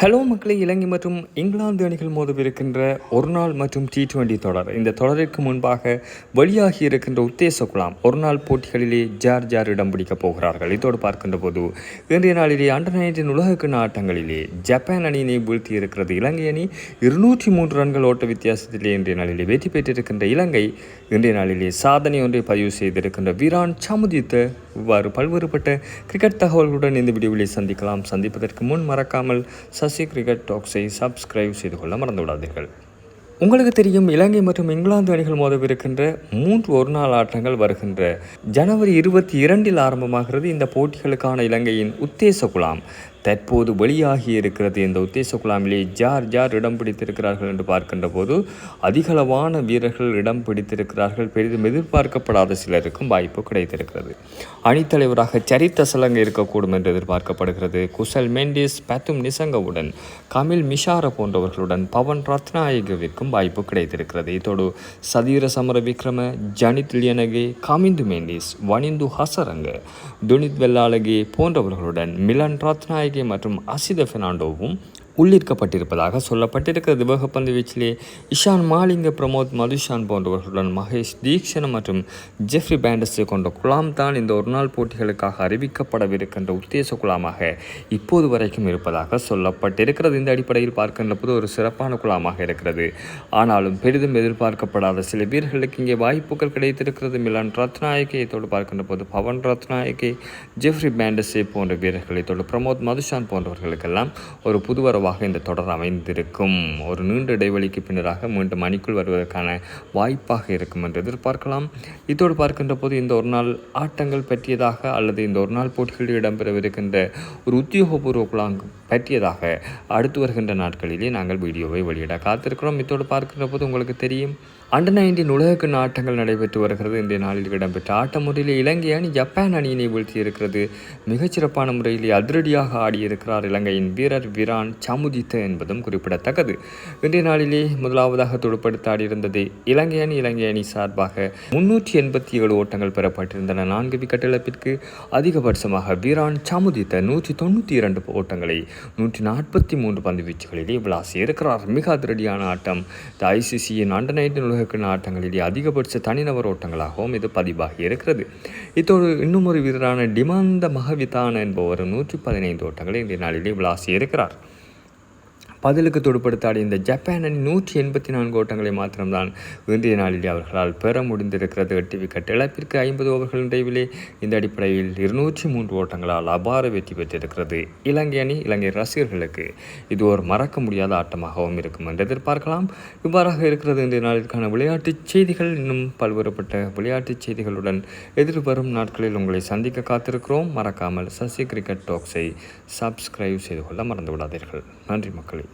Hello மக்களே இலங்கை மற்றும் இங்கிலாந்து அணிகள் மோதவிருக்கின்ற ஒரு நாள் மற்றும் டி டுவெண்டி தொடர். இந்த தொடருக்கு முன்பாக வெளியாகி இருக்கின்ற உத்தேச குலாம் ஒரு நாள் போட்டிகளிலே ஜார் ஜார் இடம் பிடிக்கப் போகிறார்கள். இதோடு பார்க்கின்ற போது இன்றைய நாளிலே அண்டர் நைன்டீன் உலகக்கிண ஆட்டங்களிலே ஜப்பான் அணியினை வீழ்த்தி இருக்கிறது. இலங்கை அணி இருநூற்றி மூன்று ரன்கள் ஓட்ட வித்தியாசத்திலே இன்றைய நாளிலே வெற்றி பெற்றிருக்கின்ற இலங்கை இன்றைய நாளிலே சாதனை ஒன்றை பதிவு செய்திருக்கின்ற வீரான் சமுதித்த இவ்வாறு பல்வேறுபட்ட கிரிக்கெட் தகவல்களுடன் இந்த வீடியோவிலே சந்திக்கலாம். சந்திப்பதற்கு முன் மறக்காமல் சசி கிரிக்கெட் டாக்ஸை சப்ஸ்கிரைப் செய்து கொள்ள மறந்துவிடாதீர்கள். உங்களுக்கு தெரியும் இலங்கை மற்றும் இங்கிலாந்து அணிகள் மோதவிருக்கின்ற மூன்று ஒரு நாள் ஆட்டங்கள் வருகின்ற ஜனவரி இருபத்தி இரண்டில் ஆரம்பமாகிறது. இந்த போட்டிகளுக்கான இலங்கையின் உத்தேச குழாம் தற்போது வெளியாகி இருக்கிறது இந்த உத்தேச குழாமிலே ஜார் ஜார் இடம் பிடித்திருக்கிறார்கள் என்று பார்க்கின்ற போது அதிகளவான வீரர்கள் இடம் பிடித்திருக்கிறார்கள். பெரிதும் எதிர்பார்க்கப்படாத சிலருக்கும் வாய்ப்பு கிடைத்திருக்கிறது. அணித்தலைவராக சரித்த சலங்க இருக்கக்கூடும் என்று எதிர்பார்க்கப்படுகிறது. குசல் மெண்டிஸ் பத்தும் நிசங்கவுடன் கமில் மிஷார போன்றவர்களுடன் பவன் ரத்நாயகவிற்கும் வாய்ப்பு கிடைத்திருக்கிறது. இதோடு சதீர சமர விக்ரம ஜனித் லியனகே காமிந்து மெண்டிஸ் வனிந்து ஹசரங்க துனித் வெல்லாலகே போன்றவர்களுடன் மிலன் ரத்நாயகி மற்றும் அசித பெர்னாண்டோவும் உள்ளிருக்கப்பட்டிருப்பதாக சொல்லப்பட்டிருக்கிறது. வேகப்பந்து வீச்சிலே இஷான் மாலிங்க பிரமோத் மதுஷான் போன்றவர்களுடன் மகேஷ் தீக்ஷன் மற்றும் ஜெஃப்ரி பேண்டஸை கொண்ட குலாம் தான் இந்த ஒருநாள் போட்டிகளுக்காக அறிவிக்கப்படவிருக்கின்ற உத்தேச குழாமாக இப்போது வரைக்கும் இருப்பதாக சொல்லப்பட்டிருக்கிறது. இந்த அடிப்படையில் பார்க்கின்ற போது ஒரு சிறப்பான குழாமாக இருக்கிறது. ஆனாலும் பெரிதும் எதிர்பார்க்கப்படாத சில வீரர்களுக்கு இங்கே வாய்ப்புகள் கிடைத்திருக்கிறது. மிலான் ரத்நாயகை இதோடு பார்க்கின்ற போது பவன் ரத்நாயகே ஜெஃப்ரி பேண்டஸே போன்ற வீரர்களை இதோடு பிரமோத் மதுஷான் போன்றவர்களுக்கெல்லாம் ஒரு புதுவரவாக இந்த தொடர் அமைந்திருக்கும். ஒரு நீண்ட இடைவெளிக்கு பின்னராக மீண்டும் அணிக்குள் வருவதற்கான வாய்ப்பாக இருக்கும் என்று எதிர்பார்க்கலாம். இதோடு பார்க்கின்ற போது இந்த ஒரு நாள் ஆட்டங்கள் பற்றியதாக அல்லது இந்த ஒரு நாள் போட்டிகளில் இடம்பெறவிருக்கின்ற ஒரு உத்தியோகபூர்வ குழாங் பற்றியதாக அடுத்து வருகின்ற நாட்களிலே நாங்கள் வீடியோவை வெளியிட காத்திருக்கிறோம். இதோடு பார்க்கின்ற போது உங்களுக்கு தெரியும் அண்டர் நைன்டீன் உலகக்கிண ஆட்டங்கள் நடைபெற்று வருகிறது. இன்றைய நாளில் இடம்பெற்ற ஆட்ட முறையில் இலங்கை அணி ஜப்பான் அணியினை வீழ்த்தி இருக்கிறது மிகச்சிறப்பான முறையில் அதிரடியாக ஆடியிருக்கிறார் இலங்கையின் வீரர் வீரான் சமுதித்த என்பதும் குறிப்பிடத்தக்கது. இன்றைய நாளிலே முதலாவதாக துடுப்படுத்தாடியிருந்தது இலங்கை அணி இலங்கை அணி சார்பாக முன்னூற்றி எண்பத்தி ஏழு ஓட்டங்கள் பெறப்பட்டிருந்தன. நான்கு விக்கெட் இழப்பிற்கு அதிகபட்சமாக வீரான் சமுதித்த நூற்றி தொண்ணூற்றி இரண்டு ஓட்டங்களை நூற்றி நாற்பத்தி மூன்று பந்து வீச்சுகளிலே விளாசி இருக்கிறார் மிக அதிரடியான ஆட்டம். இந்த ஐசிசியின் அண்டர் நைன்டீன் உலகக்கிண ஆட்டங்களிலே அதிகபட்ச தனிநபர் ஓட்டங்களாகவும் இது பதிவாகி இருக்கிறது. இத்தோடு இன்னும் ஒரு வீரரான டிமாந்த மகவிதான் என்பவர் நூற்றி பதினைந்து ஓட்டங்களை இந்த நாளிலே விளாசி இருக்கிறார் பதிலுக்கு தொடுப்படுத்தாடிய இந்த ஜப்பான் அணி நூற்றி எண்பத்தி நான்கு ஓட்டங்களை மாத்திரம்தான் இன்றைய நாளில் அவர்களால் பெற முடிந்திருக்கிறது. எட்டு விக்கெட் இழப்பிற்கு ஐம்பது ஓவர்கள் நிறைவிலே இந்த அடிப்படையில் இருநூற்றி மூன்று ஓட்டங்களால் அபார வெற்றி பெற்றிருக்கிறது. இலங்கை அணி இலங்கை ரசிகர்களுக்கு இது ஒரு மறக்க முடியாத ஆட்டமாகவும் இருக்கும் என்று எதிர்பார்க்கலாம். இவ்வாறாக இருக்கிறது இன்றைய நாளிற்கான விளையாட்டுச் செய்திகள். இன்னும் பல்வேறுபட்ட விளையாட்டுச் செய்திகளுடன் எதிர்வரும் நாட்களில் உங்களை சந்திக்க காத்திருக்கிறோம். மறக்காமல் சசி கிரிக்கெட் டாக்ஸை சப்ஸ்கிரைப் செய்து கொள்ள மறந்து விடாதீர்கள் நன்றி மக்களே.